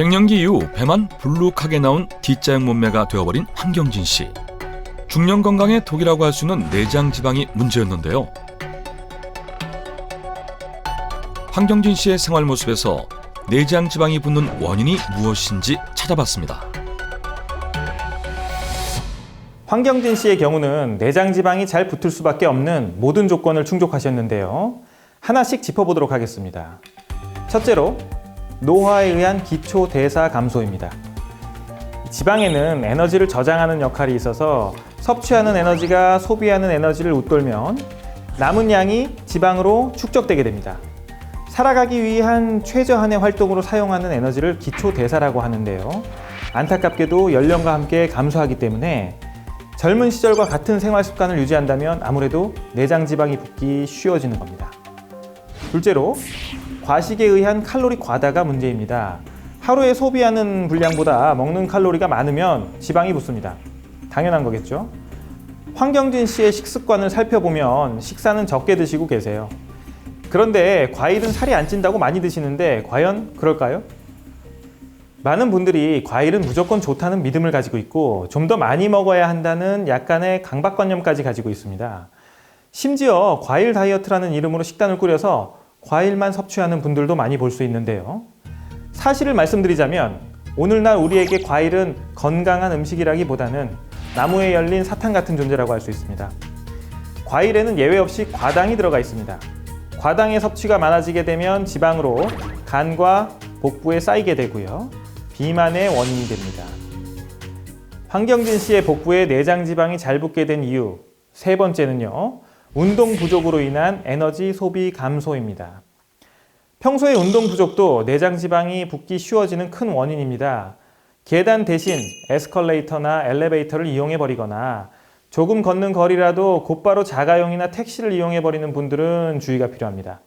갱년기 이후 배만 불룩하게 나온 D자형 몸매가 되어버린 황경진 씨. 중년 건강의 독이라고 할 수 있는 내장 지방이 문제였는데요. 황경진 씨의 생활 모습에서 내장 지방이 붙는 원인이 무엇인지 찾아봤습니다. 황경진 씨의 경우는 내장 지방이 잘 붙을 수밖에 없는 모든 조건을 충족하셨는데요. 하나씩 짚어보도록 하겠습니다. 첫째로 노화에 의한 기초 대사 감소입니다. 지방에는 에너지를 저장하는 역할이 있어서 섭취하는 에너지가 소비하는 에너지를 웃돌면 남은 양이 지방으로 축적되게 됩니다. 살아가기 위한 최저한의 활동으로 사용하는 에너지를 기초 대사라고 하는데요. 안타깝게도 연령과 함께 감소하기 때문에 젊은 시절과 같은 생활 습관을 유지한다면 아무래도 내장 지방이 붙기 쉬워지는 겁니다. 둘째로 과식에 의한 칼로리 과다가 문제입니다. 하루에 소비하는 분량보다 먹는 칼로리가 많으면 지방이 붙습니다. 당연한 거겠죠? 황경진 씨의 식습관을 살펴보면 식사는 적게 드시고 계세요. 그런데 과일은 살이 안 찐다고 많이 드시는데 과연 그럴까요? 많은 분들이 과일은 무조건 좋다는 믿음을 가지고 있고 좀 더 많이 먹어야 한다는 약간의 강박관념까지 가지고 있습니다. 심지어 과일 다이어트라는 이름으로 식단을 꾸려서 과일만 섭취하는 분들도 많이 볼 수 있는데요. 사실을 말씀드리자면 오늘날 우리에게 과일은 건강한 음식이라기보다는 나무에 열린 사탕 같은 존재라고 할 수 있습니다. 과일에는 예외 없이 과당이 들어가 있습니다. 과당의 섭취가 많아지게 되면 지방으로 간과 복부에 쌓이게 되고요. 비만의 원인이 됩니다. 황경진 씨의 복부에 내장 지방이 잘 붙게 된 이유 세 번째는요. 운동 부족으로 인한 에너지 소비 감소입니다. 평소에 운동 부족도 내장 지방이 붙기 쉬워지는 큰 원인입니다. 계단 대신 에스컬레이터나 엘리베이터를 이용해 버리거나 조금 걷는 거리라도 곧바로 자가용이나 택시를 이용해 버리는 분들은 주의가 필요합니다.